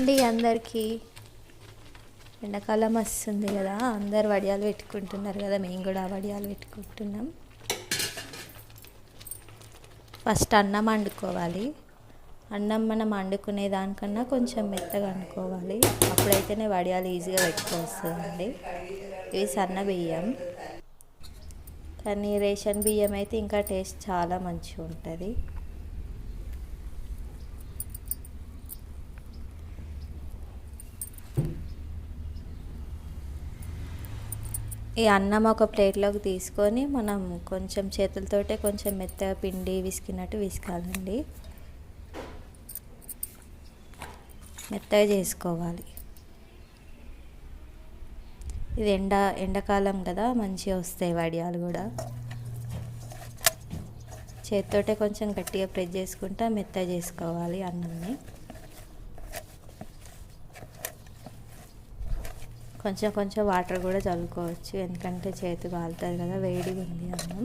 అండి అందరికీ. ఎండాకాలం వస్తుంది కదా అందరు వడియాలు పెట్టుకుంటున్నారు కదా మేము కూడా వడియాలు పెట్టుకుంటున్నాం. ఫస్ట్ అన్నం వండుకోవాలి. అన్నం మనం వండుకునే దానికన్నా కొంచెం మెత్తగా వండుకోవాలి. అప్పుడైతేనే వడియాలు ఈజీగా పెట్టుకోవస్తుందండి. ఇవి సన్న బియ్యం. కానీ రేషన్ బియ్యం అయితే ఇంకా టేస్ట్ చాలా మంచిగా ఉంటుంది ఈ అన్నం ఒక ప్లేట్లోకి తీసుకొని మనం కొంచెం చేతులతోటే కొంచెం మెత్తగా పిండి విసికినట్టు విసుకాలండి. మెత్తగా చేసుకోవాలి. ఇది ఎండ ఎండాకాలం కదా మంచిగా వస్తాయి వడియాలు కూడా. చేతితోటే కొంచెం గట్టిగా ప్రెస్ చేసుకుంటా మెత్తగా చేసుకోవాలి అన్నంని. కొంచెం కొంచెం వాటర్ కూడా చల్లుకోవచ్చు. ఎందుకంటే చేతి కాలుతుంది కదా వేడిగా ఉంది అన్నం.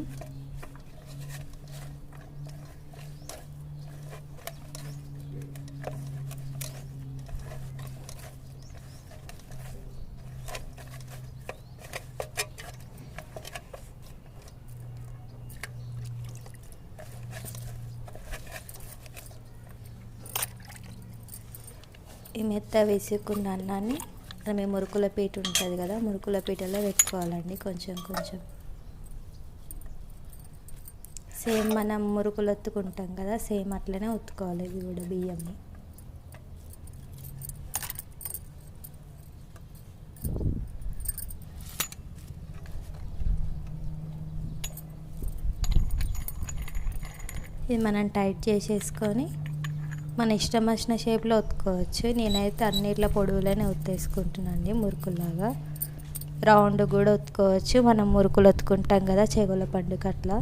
ఈ మెత్త వేసుకున్న అన్నాన్ని మేము మురుకుల పీట ఉంటుంది కదా మురుకుల పీటలో పెట్టుకోవాలండి కొంచెం కొంచెం. సేమ్ మనం మురుకులు ఒత్తుకుంటాం కదా సేమ్ అట్లనే ఒత్తుకోవాలి ఇవి కూడా బియ్యంని. ఇది మనం టైట్ చేసేసుకొని మన ఇష్టం వచ్చిన షేప్లో ఒత్తుకోవచ్చు. నేనైతే అన్నిట్ల పొడవులనే ఒత్తేసుకుంటున్నాను మురుకులాగా రౌండ్ కూడా ఒత్తుకోవచ్చు. మనం మురుకులు ఒత్తుకుంటాం కదా చెగుల పండుగ అట్లా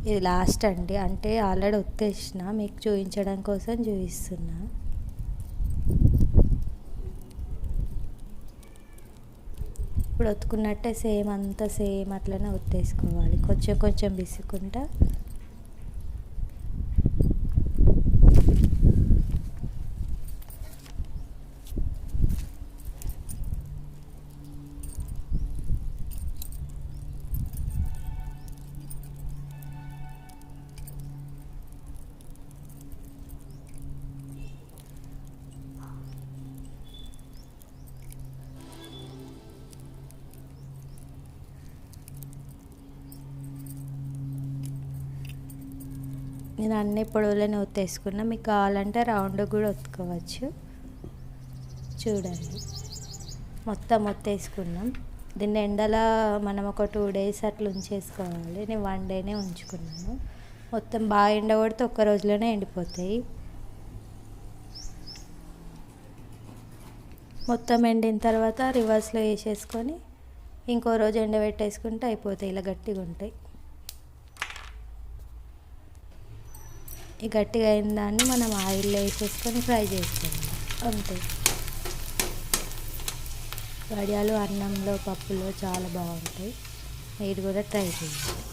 ఇది లాస్ట్ అండి. అంటే ఆల్రెడీ ఒత్తేసిన మీకు చూపించడం కోసం చూపిస్తున్నా. ఇప్పుడు ఒత్తుకున్నట్టే సేమ్ అంతా సేమ్ అట్లనే ఒత్తేసుకోవాలి. కొంచెం కొంచెం బిసుకుంటా నేను అన్ని పొడవులను ఒత్తేసుకున్నా మీకు కావాలంటే రౌండ్ కూడా ఒత్తుకోవచ్చు. చూడండి. మొత్తం ఒత్తేసుకున్నాం దీన్ని ఎండలో మనం ఒక టూ డేస్ అట్లా ఉంచేసుకోవాలి. నేను వన్ డేనే ఉంచుకున్నాను. మొత్తం బాగా ఎండ కొడితే ఒక్క రోజులోనే ఎండిపోతాయి. మొత్తం ఎండిన తర్వాత రివర్స్లో వేసేసుకొని ఇంకో రోజు ఎండబెట్టేసుకుంటే అయిపోతాయి. ఇలా గట్టిగా ఉంటాయి. గట్టిగా అయిన దాన్ని మనం ఆయిల్లో వేసేసుకొని ఫ్రై చేసుకోవాలి. అంతే. వడియాలు అన్నంలో పప్పులో చాలా బాగుంటాయి. మీరు కూడా ట్రై చేయండి.